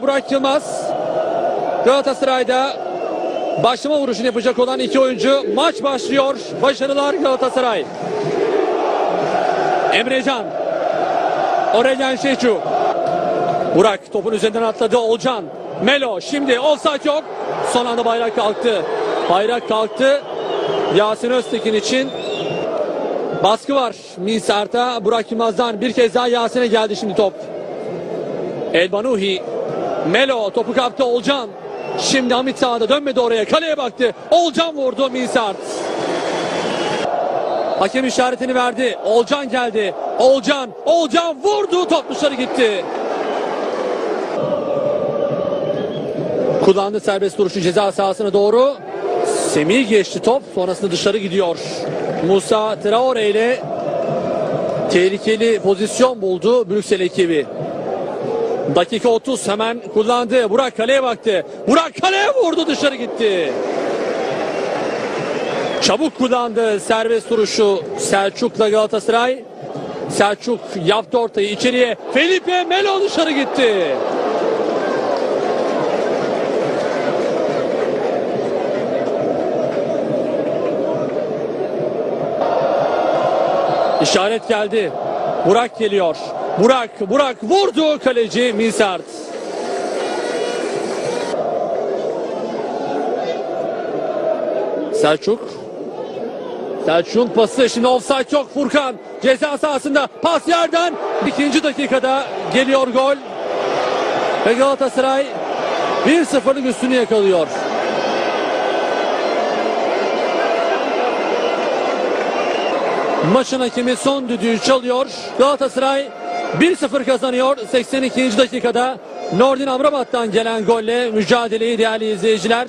Burak Yılmaz Galatasaray'da başlama vuruşunu yapacak olan iki oyuncu. Maç başlıyor. Başarılar Galatasaray. Emrecan Aurelien Şeçu Burak topun üzerinden atladı. Olcan Melo. Şimdi offside yok. Son anda bayrak kalktı. Bayrak kalktı. Yasin Öztekin için baskı var. Minsart'a Burak Yılmaz'dan bir kez daha Yasin'e geldi şimdi top. Elbanuhi Melo topu kaptı Olcan. Şimdi Hamit sağda dönmedi oraya. Kaleye baktı. Olcan vurdu Minsart. Hakem işaretini verdi. Olcan geldi. Olcan, Olcan vurdu. Top dışarı gitti. Kullandı serbest duruşu ceza sahasına doğru. Semih geçti top. Sonrasında dışarı gidiyor. Musa Traore ile tehlikeli pozisyon buldu Brüksel ekibi. Dakika 30 hemen kullandı. Burak kaleye baktı. Burak kaleye vurdu dışarı gitti. Çabuk kullandı serbest duruşu Selçuk'la Galatasaray. Selçuk yaptı ortayı içeriye. Felipe Melo dışarı gitti. İşaret geldi. Burak geliyor. Burak, Burak vurdu kaleci Minsart. Selçuk. Selçuk'un pası şimdi offside yok Furkan. Ceza sahasında pas yerden ikinci dakikada geliyor gol. Ve Galatasaray 1-0'lık üstünü yakalıyor. Maçın hakemi son düdüğü çalıyor. Galatasaray 1-0 kazanıyor 82. dakikada. Nordin Amrabat'tan gelen golle mücadeleyi değerli izleyiciler